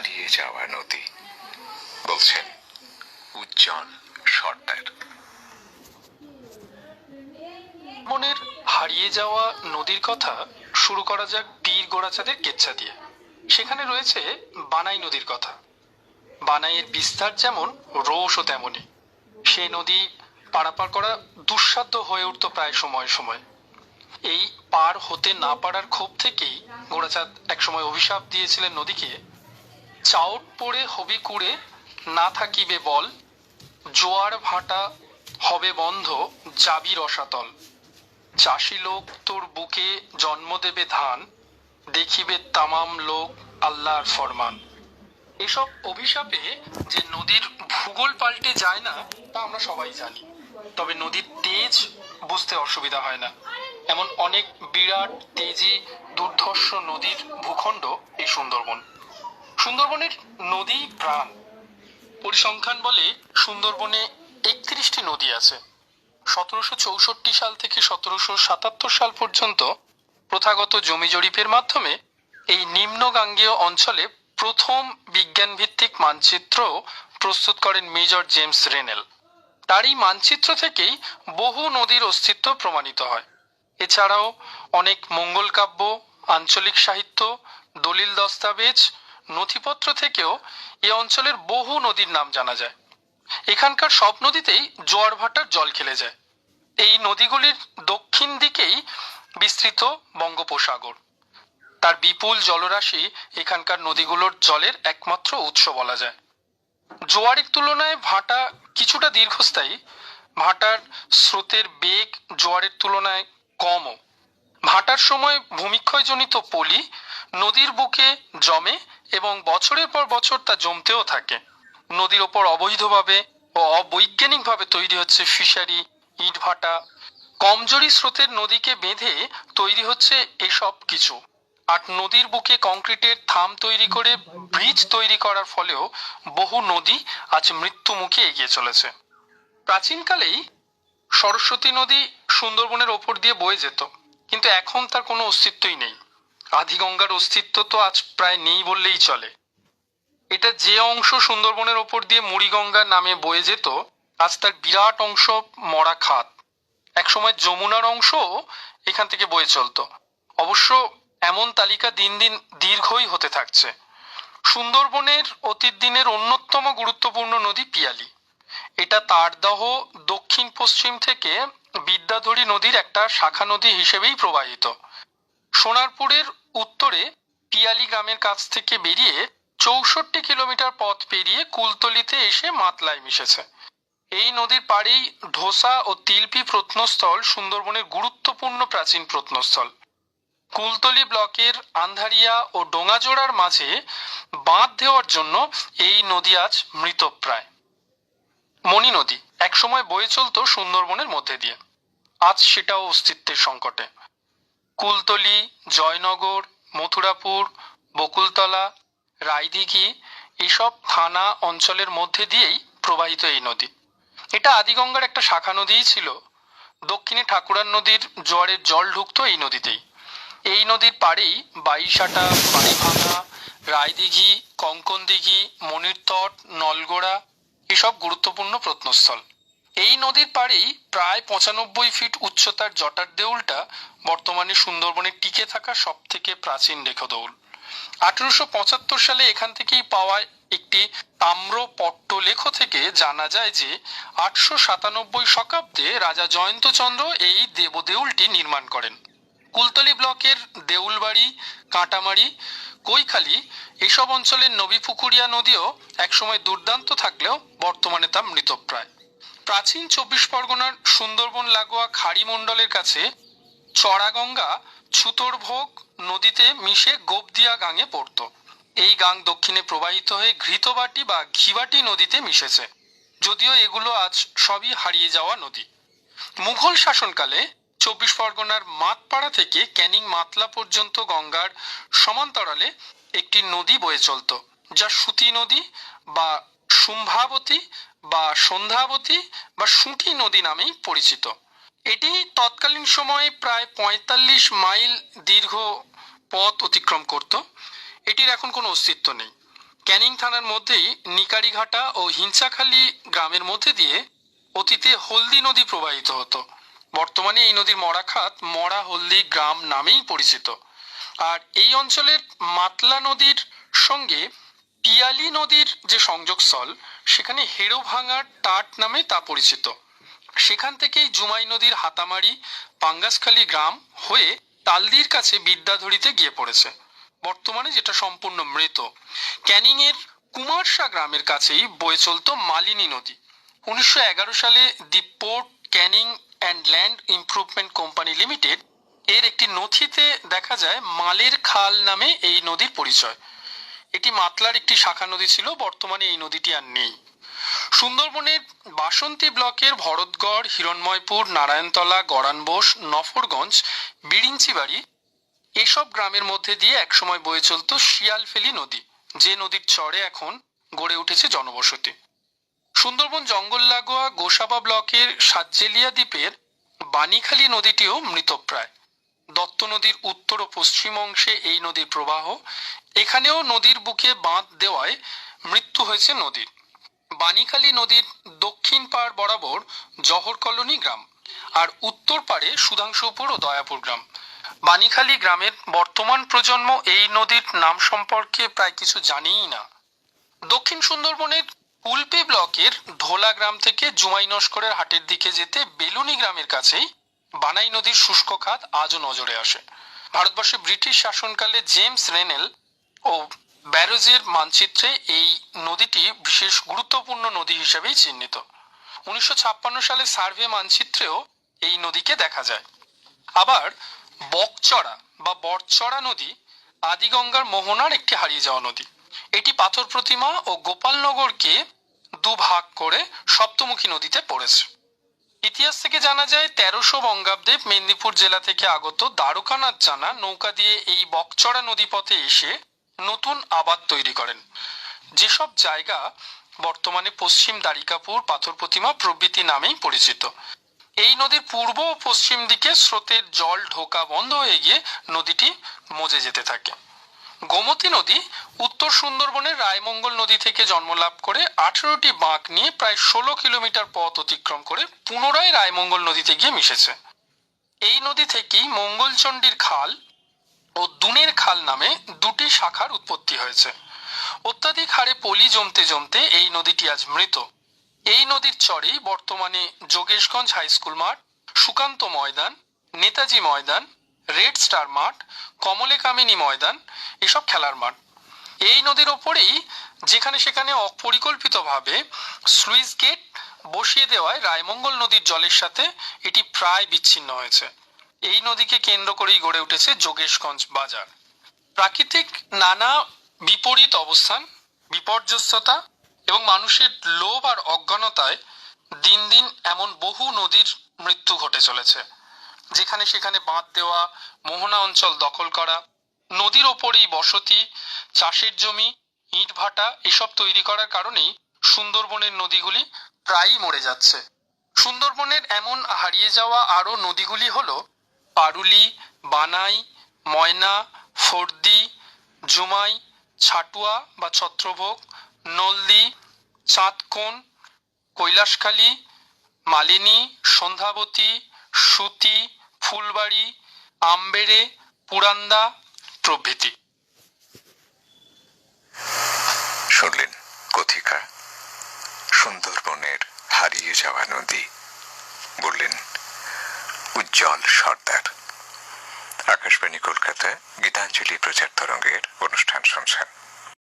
হারিয়ে যাওয়া নদী। বলছেন, উজ্জ্বল সর্দার। মনের হারিয়ে যাওয়া নদীর কথা শুরু করা যাক বীর গোড়াচাঁদের কেচ্ছা দিয়ে। সেখানে রয়েছে বানাই নদীর কথা। বানাইয়ের বিস্তার যেমন রোষও তেমনই। সে নদী পারাপার করা দুঃসাধ্য হয়ে উঠত প্রায় সময় সময়। এই পার হতে না পারার ক্ষোভ থেকেই গোড়াচাঁদ একসময় অভিশাপ দিয়েছিলেন নদীকে চাউট পড়ে হবি কুড়ে না থাকিবে বল, জোয়ার ভাটা হবে বন্ধ যাবি রসাতল। চাষি লোক তোর বুকে জন্ম দেবে ধান, দেখিবে তামাম লোক আল্লাহর ফরমান। এসব অভিশাপে যে নদীর ভূগোল পাল্টে যায় না, তা আমরা সবাই জানি। তবে নদীর তেজ বুঝতে অসুবিধা হয় না। এমন অনেক বিরাট, তেজি, দুর্ধর্ষ নদীর ভূখণ্ড এই সুন্দরবন। সুন্দরবনের নদী প্রাণ। পরিসংখ্যান বলে সুন্দরবনে একত্রিশটি নদী আছে। সতেরোশো চৌষট্টি সাল থেকে সতেরোশো সাতাত্তর সাল পর্যন্ত প্রথাগত জমি জরিপের মাধ্যমে এই নিম্নগাঙ্গেয় অঞ্চলে প্রথম বিজ্ঞানভিত্তিক মানচিত্র প্রস্তুত করেন মেজর জেমস রেনেল। তার এই মানচিত্র থেকেই বহু নদীর অস্তিত্ব প্রমাণিত হয়। এছাড়াও অনেক মঙ্গল কাব্য, আঞ্চলিক সাহিত্য, দলিল দস্তাবেজ নথিপত্র থেকেও এ অঞ্চলের বহু নদীর নাম জানা যায়। এখানকার সব নদীতেই জোয়ার ভাটার জল খেলে যায়। এই নদীগুলির দক্ষিণ দিকেই বিস্তৃত বঙ্গোপসাগর। তার বিপুল জলরাশি এখানকার নদীগুলোর জলের একমাত্র উৎস বলা যায়। জোয়ারের তুলনায় ভাটা কিছুটা দীর্ঘস্থায়ী। ভাটার স্রোতের বেগ জোয়ারের তুলনায় কমও। ভাটার সময় ভূমিক্ষয়জনিত পলি নদীর বুকে জমে এবং বছরের পর বছর তা জমতেও থাকে। নদীর ওপর অবৈধভাবে ও অবৈজ্ঞানিকভাবে তৈরি হচ্ছে ফিশারি, ইটভাটা। কমজোরি স্রোতের নদীকে বেঁধে তৈরি হচ্ছে এসব কিছু। আর নদীর বুকে কংক্রিটের থাম তৈরি করে ব্রিজ তৈরি করার ফলেও বহু নদী আজ মৃত্যু মুখে এগিয়ে চলেছে। প্রাচীনকালেই সরস্বতী নদী সুন্দরবনের ওপর দিয়ে বয়ে যেত, কিন্তু এখন তার কোনো অস্তিত্বই নেই। আদিগঙ্গার অস্তিত্ব তো আজ প্রায় নেই বললেই চলে। এটা যে অংশ সুন্দরবনের ওপর দিয়ে মুড়িগঙ্গা নামে বয়ে যেত, আজ তার বিরাট অংশ মরা খাত। একসময় যমুনার অংশও এখান থেকে বয়ে চলতো। অবশ্য এমন তালিকা দিন দিন দীর্ঘই হতে থাকছে। সুন্দরবনের অতীত দিনের অন্যতম গুরুত্বপূর্ণ নদী পিয়ালি। এটা তারদহ দক্ষিণ পশ্চিম থেকে বিদ্যাধরী নদীর একটা শাখা নদী হিসেবেই প্রবাহিত। সোনারপুরের উত্তরে পিয়ালি গ্রামের কাছ থেকে বেরিয়ে চৌষট্টি কিলোমিটার পথ পেরিয়ে কুলতলিতে এসে মাতলায় মিশেছে। এই নদীর পাড়েই ধোসা ও তিলপি প্রত্নস্থল সুন্দরবনের গুরুত্বপূর্ণ প্রাচীন প্রত্নস্থল। কুলতলি ব্লকের আন্ধারিয়া ও ডোঙাজোড়ার মাঝে বাঁধ দেওয়ার জন্য এই নদী আজ মৃতপ্রায়। মণি নদী একসময় বয়ে চলতো সুন্দরবনের মধ্যে দিয়ে। আজ সেটাও অস্তিত্বের সংকটে। কুলতলি জয়নগর, মথুরাপুর, বকুলতলা, রায়দিঘি এইসব থানা অঞ্চলের মধ্যে দিয়েই প্রবাহিত এই নদী। এটা আদিগঙ্গার একটা শাখা নদীই ছিল। দক্ষিণে ঠাকুরার নদীর জোয়ারের জল ঢুকতো এই নদীতেই। এই নদীর পাড়েই বাইশাটা বাড়িভাঙা রায়দিঘি, কঙ্কনদিঘি, মনিরতট, নলগোড়া এসব গুরুত্বপূর্ণ প্রত্নস্থল। এই নদীর পাড়েই প্রায় পঁচানব্বই ফিট উচ্চতার জটার দেউলটা বর্তমানে সুন্দরবনে টিকে থাকা সব থেকে প্রাচীন রেখদেউল আঠারোশো পঁচাত্তর সালে এখান থেকেই পাওয়া একটি তাম্র পট্টলেখ থেকে জানা যায় যে আটশো সাতানব্বই শতাব্দে রাজা জয়ন্তচন্দ্র এই দেবদেউলটি নির্মাণ করেন। কুলতলি ব্লকের দেউলবাড়ি, কাঁটামারি, কৈখালি এসব অঞ্চলের নবীপুকুরিয়া নদীও একসময় দুর্দান্ত থাকলেও বর্তমানে তা মৃতপ্রায়। প্রাচীন চব্বিশ পরগনার সুন্দরবন লাগোয়া খাড়ি মণ্ডলের কাছে চড়াগঙ্গা, ছুতোরভোগ নদীতে মিশে গোপদিয়া গাঙে পড়ত। এই গাং দক্ষিণে প্রবাহিত হয়ে ঘৃতবাটি বা ঘিবাটি নদীতে মিশেছে। যদিও এগুলো আজ সবই হারিয়ে যাওয়া নদী। মুঘল শাসনকালে চব্বিশ পরগনার মাতপাড়া থেকে ক্যানিং মাতলা পর্যন্ত গঙ্গার সমান্তরালে একটি নদী বয়ে চলত, যা সুতি নদী বা শুম্ভাবতী বা সন্ধ্যাবতী বা সুঁটি নদী নামেই পরিচিত। এটি তৎকালীন সময়ে প্রায় পঁয়তাল্লিশ মাইল দীর্ঘ পথ অতিক্রম করত। এটির এখন কোনো অস্তিত্ব নেই। ক্যানিং থানার মধ্যেই নিকারিঘাটা ও হিঞ্চাখালি গ্রামের মধ্যে দিয়ে অতীতে হলদি নদী প্রবাহিত হতো। বর্তমানে এই নদীর মরাখাত মরা হলদি গ্রাম নামেই পরিচিত। আর এই অঞ্চলের মাতলা নদীর সঙ্গে পিয়ালি নদীর যে সংযোগস্থল, সেখানে হেড়োভাঙার টাট নামে তা পরিচিত। সেখান থেকেই জুমাই নদীর হাতামারি, পাঙ্গাসখালী গ্রাম হয়ে তালদির কাছে বিদ্যাধরীতে গিয়ে পড়েছে। বর্তমানে যেটা সম্পূর্ণ মৃত। ক্যানিংয়ের কুমারশা গ্রামের কাছেই বয়ে চলতো মালিনী নদী। উনিশশো এগারো সালে the port Canning and land improvement company limited এর একটি নথিতে দেখা যায় মালের খাল নামে এই নদীর পরিচয়। এটি মাতলার একটি শাখা নদী ছিল, বর্তমানে এই নদীটি আর নেই। সুন্দরবনের বাসন্তী ব্লকের ভরতগড়, হিরণময়পুর, নারায়ণতলা, গড়ানবোস, নফরগঞ্জ, বিরিঞ্চিবাড়ি এসব গ্রামের মধ্যে দিয়ে একসময় বয়ে চলত শিয়ালফেলি নদী, যে নদীর চরে এখন গড়ে উঠেছে জনবসতি। সুন্দরবন জঙ্গল লাগোয়া গোসাবা ব্লকের সাজ্জেলিয়া দ্বীপের বানিখালী নদীটিও মৃতপ্রায়। দত্ত নদীর উত্তর ও পশ্চিম অংশে এই নদীর প্রবাহ এখানেও নদীর বুকে বাঁধ দেওয়ায় মৃত্যু হয়েছে নদীর। বানিখালী নদীর দক্ষিণ পাড় বরাবর জহর কলোনি গ্রাম আর উত্তর পাড়ে সুধাংশুপুর ও দয়াপুর গ্রাম। বানিখালী গ্রামের বর্তমান প্রজন্ম এই নদীর নাম সম্পর্কে প্রায় কিছু জানেই না। দক্ষিণ সুন্দরবনের কুলপি ব্লকের ধোলা গ্রাম থেকে জুমাই নস্করের হাটের দিকে যেতে বেলুনি গ্রামের কাছেই বানাই নদীর শুষ্ক খাত আজও নজরে আসে। ভারতবর্ষে ব্রিটিশ শাসনকালে জেমস রেনেল ও ব্যারোজের মানচিত্রে এই নদীটি বিশেষ গুরুত্বপূর্ণ নদী হিসেবেই চিহ্নিত। উনিশশো ছাপ্পান্ন সালে সার্ভে মানচিত্রেও এই নদীকে দেখা যায়। আবার বকচড়া বা বটচড়া নদী আদিগঙ্গার মোহনার একটি হারিয়ে যাওয়া নদী। এটি পাথর প্রতিমা ও গোপালনগরকে দুভাগ করে সপ্তমুখী নদীতে পড়েছে। ইতিহাস থেকে জানা যায়, তেরোশো বঙ্গাব্দে মেদিনীপুর জেলা থেকে আগত দ্বারকানাথ জানা নৌকা দিয়ে এই বকচড়া নদীপথে এসে নতুন আবাদ তৈরি করেন। যেসব জায়গা বর্তমানে পশ্চিম দ্বারিকাপুর পাথর প্রতিমা প্রভৃতি নামেই পরিচিত। এই নদীর পূর্ব ও পশ্চিম দিকে স্রোতের জল ঢোকা বন্ধ হয়ে গিয়ে নদীটি মজে যেতে থাকে। গোমতী নদী উত্তর সুন্দরবনের রায়মঙ্গল নদী থেকে জন্মলাভ করে আঠেরোটি বাঁক নিয়ে প্রায় ষোলো কিলোমিটার পথ অতিক্রম করে পুনরায় রায়মঙ্গল নদীতে গিয়ে মিশেছে। এই নদী থেকেই মঙ্গলচণ্ডীর খাল ও দুনের খাল নামে দুটি শাখার উৎপত্তি হয়েছে। অত্যাধিক হারে পলি জমতে জমতে এই নদীটি আজ মৃত। এই নদীর চরেই বর্তমানে যোগেশগঞ্জ হাই স্কুল মাঠ, সুকান্ত ময়দান, নেতাজি ময়দান, রেড স্টার মাঠ কমলে কামিনী ময়দান এসব খেলার মাঠ। এই নদীর ওপরেই যেখানে সেখানে অপরিকল্পিতভাবে স্লুইস গেট বসিয়ে দেওয়ায় রায়মঙ্গল নদীর জলের সাথে এটি প্রায় বিচ্ছিন্ন হয়েছে। এই নদীকে কেন্দ্র করেই গড়ে উঠেছে যোগেশগঞ্জ বাজার। প্রাকৃতিক নানা বিপরীত অবস্থান, বিপর্যস্ততা এবং মানুষের লোভ আর অজ্ঞানতায় দিন দিন এমন বহু নদীর মৃত্যু ঘটে চলেছে। যেখানে সেখানে বাঁধ দেওয়া, মোহনা অঞ্চল দখল করা, নদীর ওপরেই বসতি, চাষের জমি, ইট ভাটা এসব তৈরি করার কারণেই সুন্দরবনের নদীগুলি প্রায়ই মরে যাচ্ছে। সুন্দরবনের এমন হারিয়ে যাওয়া আরও নদীগুলি হলো পারুলি, বানাই, ময়না, ফর্দি, জুমাই, ছাটুয়া বা ছত্রভোগ, নলদি, চাঁদকোন, কৈলাসখালী, মালিনী, সন্ধ্যাবতী, সুতি, ফুলবাড়ি, আমবেড়ে, পুরান্দা প্রভৃতি। শুনলেন কথিকা সুন্দরবনের হারিয়ে যাওয়া নদী। বললেন, উজ্জ্বল আকাশবাণী কলকাতা গীতাঞ্জলি প্রচার তরঙ্গের অনুষ্ঠান শুনছেন।